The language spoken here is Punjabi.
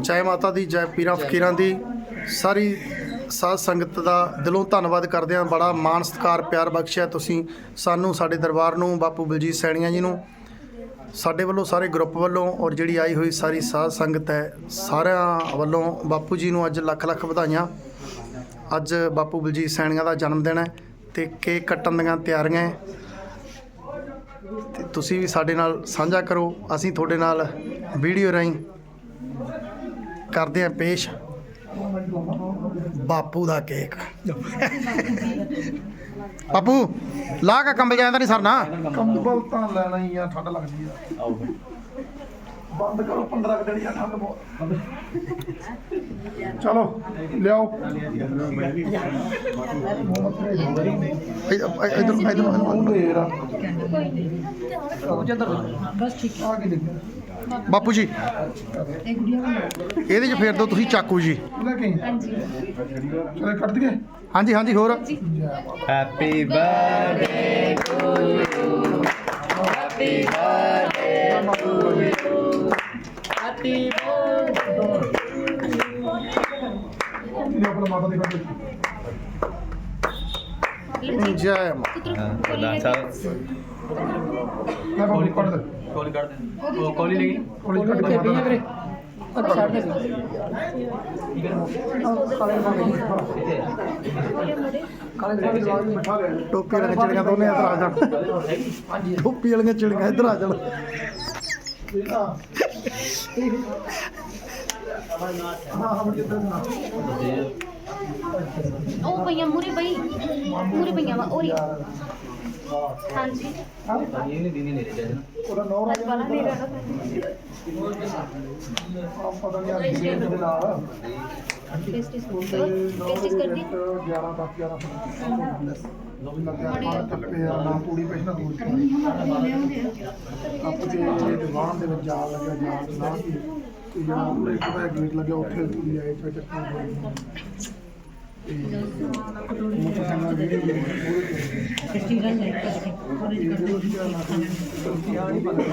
ਜੈ ਮਾਤਾ ਦੀ, ਜੈ ਪੀਰਾਂ ਫਕੀਰਾਂ ਦੀ ਸਾਰੀ ਸਾਧ ਸੰਗਤ ਦਾ ਦਿਲੋਂ ਧੰਨਵਾਦ ਕਰਦੇ ਹਾਂ। ਬੜਾ ਮਾਣ, ਸਤਿਕਾਰ, ਪਿਆਰ ਬਖਸ਼ਿਆ ਤੁਸੀਂ ਸਾਨੂੰ, ਸਾਡੇ ਦਰਬਾਰ ਨੂੰ, ਬਾਪੂ ਬਲਜੀਤ ਸੈਣੀਆਂ ਜੀ ਨੂੰ। ਸਾਡੇ ਵੱਲੋਂ ਸਾਰੇ ਗਰੁੱਪ ਵੱਲੋਂ ਔਰ ਜਿਹੜੀ ਆਈ ਹੋਈ ਸਾਰੀ ਸਾਧ ਸੰਗਤ ਹੈ, ਸਾਰਿਆਂ ਵੱਲੋਂ ਬਾਪੂ ਜੀ ਨੂੰ ਅੱਜ ਲੱਖ ਲੱਖ ਵਧਾਈਆਂ। ਅੱਜ ਬਾਪੂ ਬਲਜੀਤ ਸੈਣੀਆਂ ਦਾ ਜਨਮ ਦਿਨ ਹੈ ਤੇ ਕੇਕ ਕੱਟਣ ਦੀਆਂ ਤਿਆਰੀਆਂ ਹੈ। ਤੇ ਤੁਸੀਂ ਵੀ ਸਾਡੇ ਨਾਲ ਸਾਂਝਾ ਕਰੋ। ਅਸੀਂ ਤੁਹਾਡੇ ਨਾਲ ਵੀਡੀਓ ਰਾਹੀਂ ਕਰਦੇ ਹਾਂ ਪੇਸ਼ ਬਾਪੂ ਦਾ ਕੇਕ। ਬਾਪੂ ਲਾ ਕੇ ਕੰਬਲ ਜਾਂਦਾ ਨਹੀਂ ਸਰਨਾ। ਕੰਬਲ ਤਾਂ ਲੈਣਾ ਹੀ ਆ ਠੰਡ ਲੱਗਦੀ ਆ। ਬੰਦ ਕਰੋ 15 ਕੁ ਦਿਨ ਆ ਠੰਡ ਬਹੁਤ। ਚਲੋ ਲਿਆਓ। ਇਧਰ ਇਧਰ ਇਧਰ ਬਸ ਠੀਕ ਆ ਕੇ ਦੇਖੋ। ਬਾਪੂ ਜੀ ਇਹਦੇ 'ਚ ਫੇਰ ਦਿਓ ਤੁਸੀਂ ਚਾਕੂ ਜੀ। ਚਲੇ ਕੱਟ ਦਈਏ। ਹਾਂਜੀ ਹਾਂਜੀ ਹੋਰ। Happy birthday to you. Happy birthday ਜੈ ਮਾਤਾ ਪ੍ਰਧਾਨ ਸਾਹਿਬ ਲੈ ਬਾਬੂ ਕੱਟ ਦੇ। ਕੋਲੀ ਕੱਢ ਦੇ। ਉਹ ਕੋਲੀ ਲਈ ਕੋਲੀ ਕੱਟ ਕੇ ਮਾਤਾ ਦੀ। ਮਿਠਾ ਲੈ ਟੋਪੀ ਵਾਲੀਆਂ ਚਿੜੀਆਂ ਦੋਨੇ ਇੱਧਰ ਆ ਜਾਣ। ਟੋਪੀ ਵਾਲੀਆਂ ਚਿੜੀਆਂ ਇੱਧਰ ਆ ਜਾਣ। ਹਾਂ। ਹਾਂ ਜਿੱਦਾਂ ਨਾ ਉਹ ਪਈਆਂ ਮੂਰੇ ਪਈ, ਮੂਰੇ ਪਈਆਂ ਵਾ ਉਹਰੀ ਹਾਂਜੀ। ਇਹ ਨਹੀਂ ਦਿਨੇ ਨਹੀਂ ਰਹਿ ਉਹਦਾ ਨੌ ਅੱਜ ਵਾਲਾ ਨਹੀਂ ਰਹਿਣਾ ਪਤਾ ਨਹੀਂ ਆ ਦੇ ਨਾਲ ਟੇਸਟੀ ਸੂਪ ਟੇਸਟੀ ਕਰਦੀ 11 10 11 ਲੱਗਿਆ ਤੱਕੇ ਆ ਨਾ ਪੂੜੀ ਪੈਣਾ ਪੂੜੀ ਦੇ ਵਿੱਚ ਜਾਲ ਲੱਗਿਆ ਜਾਲ ਦੇ ਤੇ ਜਿਹੜਾ ਪੂਰੇ ਇੱਕ ਦਾ ਗੇਟ ਲੱਗਿਆ ਉੱਥੇ ਪੂਰੀ ਆਏ ਫਿਰ ਚੱਕਣ ਹੋਈ ਤੇ ਮੋਟਰਸਾਈਕਲ ਦੀ ਵੀਡੀਓ ਪੂਰੇ